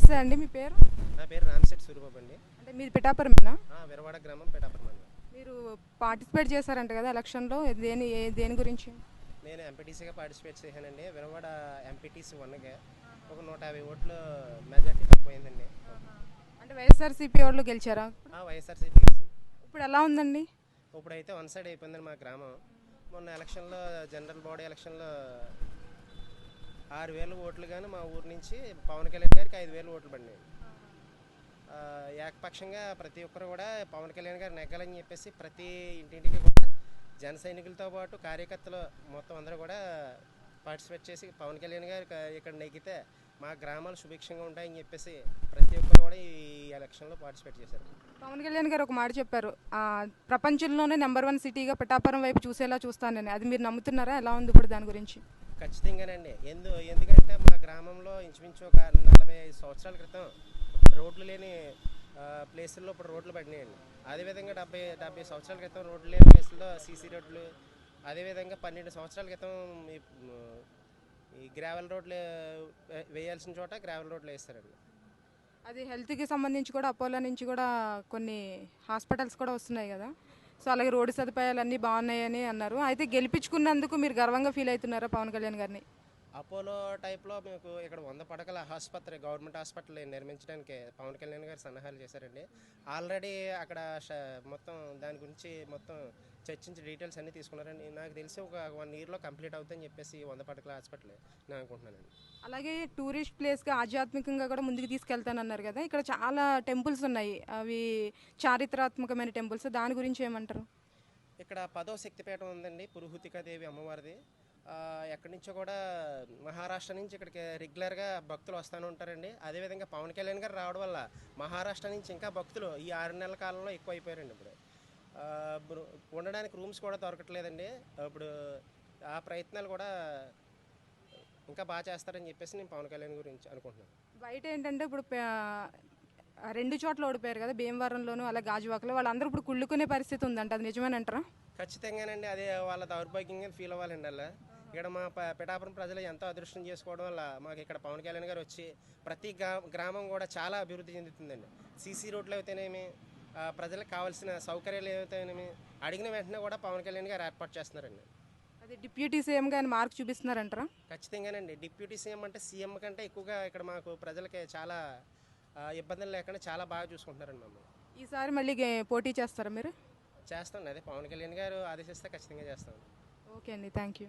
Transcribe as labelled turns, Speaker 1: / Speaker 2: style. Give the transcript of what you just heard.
Speaker 1: నమస్తే అండి మీ పేరు?
Speaker 2: నా పేరు రామశెట్టి సూరిబాబు అండి.
Speaker 1: అంటే మీది పిఠాపురమేనా?
Speaker 2: ఆ, విరవాడ గ్రామం పేటాపురం అండి
Speaker 1: మీరు పార్టిసిపేట్ చేశారంట కదా ఎలక్షన్లో దేని దేని గురించి?
Speaker 2: నేను ఎంపీటీసీగా పార్టిసిపేట్ చేశానండి. విరవాడ ఎంపీటీసీ వన్గా ఒక నూట యాభై ఓట్లు మెజార్టీ తక్కువైందండి.
Speaker 1: అంటే వైఎస్ఆర్సీపీ వాళ్ళు గెలిచారా?
Speaker 2: ఆ వైఎస్ఆర్సీపీ
Speaker 1: ఇప్పుడు ఎలా ఉందండి?
Speaker 2: ఇప్పుడైతే వన్ సైడ్ అయిపోయిందండి మా గ్రామం. మొన్న ఎలక్షన్లో జనరల్ బాడీ ఎలక్షన్లో ఆరు వేల ఓట్లు కానీ మా ఊరు నుంచి పవన్ కళ్యాణ్ గారికి ఐదు వేల ఓట్లు పడినాయి. ఏకపక్షంగా ప్రతి ఒక్కరు కూడా పవన్ కళ్యాణ్ గారు నెగ్గాలని చెప్పేసి ప్రతి ఇంటింటికి కూడా జన సైనికులతో పాటు కార్యకర్తలు మొత్తం అందరూ కూడా పార్టిసిపేట్ చేసి పవన్ కళ్యాణ్ గారు ఇక్కడ నెగ్గితే మా గ్రామాలు సుభిక్షంగా ఉంటాయని చెప్పేసి ప్రతి ఒక్కరు కూడా ఈ ఎలక్షన్లో పార్టిసిపేట్ చేశారు.
Speaker 1: పవన్ కళ్యాణ్ గారు ఒక మాట చెప్పారు. ప్రపంచంలోనే నెంబర్ వన్ సిటీగా పిఠాపురం వైపు చూసేలా చూస్తానని. అది మీరు నమ్ముతున్నారా? ఎలా ఉంది ఇప్పుడు దాని గురించి?
Speaker 2: ఖచ్చితంగానండి. ఎందు ఎందుకంటే మా గ్రామంలో ఇంచుమించు ఒక నలభై ఐదు సంవత్సరాల క్రితం రోడ్లు లేని ప్లేసుల్లో ఇప్పుడు రోడ్లు పడినాయండి. అదేవిధంగా డెబ్బై డెబ్బై సంవత్సరాల క్రితం రోడ్లు లేని ప్లేసుల్లో సీసీ రోడ్లు అదేవిధంగా పన్నెండు సంవత్సరాల క్రితం ఈ ఈ గ్రావెల్ రోడ్లు వేయాల్సిన చోట గ్రావెల్ రోడ్లు వేస్తారండి.
Speaker 1: అది హెల్త్కి సంబంధించి కూడా అపోలో నుంచి కూడా కొన్ని హాస్పిటల్స్ కూడా వస్తున్నాయి కదా? సో అలాగే రోడ్డు సదుపాయాలు అన్నీ బాగున్నాయని అన్నారు. అయితే గెలిపించుకున్నందుకు మీరు గర్వంగా ఫీల్ అవుతున్నారా పవన్ కళ్యాణ్ గారిని?
Speaker 2: అపోలో టైప్లో మీకు ఇక్కడ వంద పడకల ఆసుపత్రి గవర్నమెంట్ హాస్పిటల్ నిర్మించడానికి పవన్ కళ్యాణ్ గారు సన్నాహాలు చేశారండి. ఆల్రెడీ అక్కడ మొత్తం దాని గురించి మొత్తం చర్చించి డీటెయిల్స్ అన్నీ తీసుకున్నారండి. నాకు తెలిసి ఒక వన్ ఇయర్లో కంప్లీట్ అవుతుందని చెప్పేసి వంద పడకల హాస్పిటల్ నేను అనుకుంటున్నానండి.
Speaker 1: అలాగే టూరిస్ట్ ప్లేస్గా ఆధ్యాత్మికంగా కూడా ముందుకు తీసుకెళ్తానన్నారు కదా ఇక్కడ చాలా టెంపుల్స్ ఉన్నాయి. అవి చారిత్రాత్మకమైన టెంపుల్స్ దాని గురించి ఏమంటారు?
Speaker 2: ఇక్కడ పదో శక్తిపీఠం ఉందండి పురుహూతికాదేవి అమ్మవారిది. ఎక్కడి నుంచో కూడా మహారాష్ట్ర నుంచి ఇక్కడికి రెగ్యులర్గా భక్తులు వస్తూనే ఉంటారండి. అదేవిధంగా పవన్ కళ్యాణ్ గారు రావడం వల్ల మహారాష్ట్ర నుంచి ఇంకా భక్తులు ఈ ఆరు నెలల కాలంలో ఎక్కువ అయిపోయారండి ఇప్పుడు ఉండడానికి రూమ్స్ కూడా దొరకట్లేదండి. ఇప్పుడు ఆ ప్రయత్నాలు కూడా ఇంకా బాగా చేస్తారని చెప్పేసి నేను పవన్ కళ్యాణ్ గురించి అనుకుంటున్నాను.
Speaker 1: బయట ఏంటంటే ఇప్పుడు రెండు చోట్ల ఓడిపోయారు కదా భీమవరంలోను అలా గాజువాకలో. వాళ్ళందరూ ఇప్పుడు కుళ్ళుకునే పరిస్థితి ఉందంట అది నిజమేనంటారా?
Speaker 2: ఖచ్చితంగానండి. అదే వాళ్ళ దౌర్భాగ్యంగా ఫీల్ అవ్వాలండి అలా. ఇక్కడ మా పిఠాపురం ప్రజలు ఎంతో అదృష్టం చేసుకోవడం వల్ల మాకు ఇక్కడ పవన్ కళ్యాణ్ గారు వచ్చి ప్రతి గ్రా- గ్రామం కూడా చాలా అభివృద్ధి చెందుతుందండి. సీసీ రోడ్లు అయితేనేమి ప్రజలకు కావాల్సిన సౌకర్యాలు ఏవైతేనేమి అడిగిన వెంటనే కూడా పవన్ కళ్యాణ్ గారు ఏర్పాటు చేస్తున్నారండి.
Speaker 1: అది డిప్యూటీ సీఎంగా ఆయన మార్క్ చూపిస్తున్నారంటారా?
Speaker 2: ఖచ్చితంగానండి. డిప్యూటీ సీఎం అంటే సీఎం కంటే ఎక్కువగా ఇక్కడ మాకు ప్రజలకి చాలా ఇబ్బందులు లేకుండా చాలా బాగా చూసుకుంటున్నారండి మమ్మల్ని.
Speaker 1: ఈసారి మళ్ళీ పోటీ చేస్తారా మీరు?
Speaker 2: చేస్తాం అదే పవన్ కళ్యాణ్ గారు ఆదేశిస్తే ఖచ్చితంగా చేస్తాం
Speaker 1: ఓకే అండి. Thank you.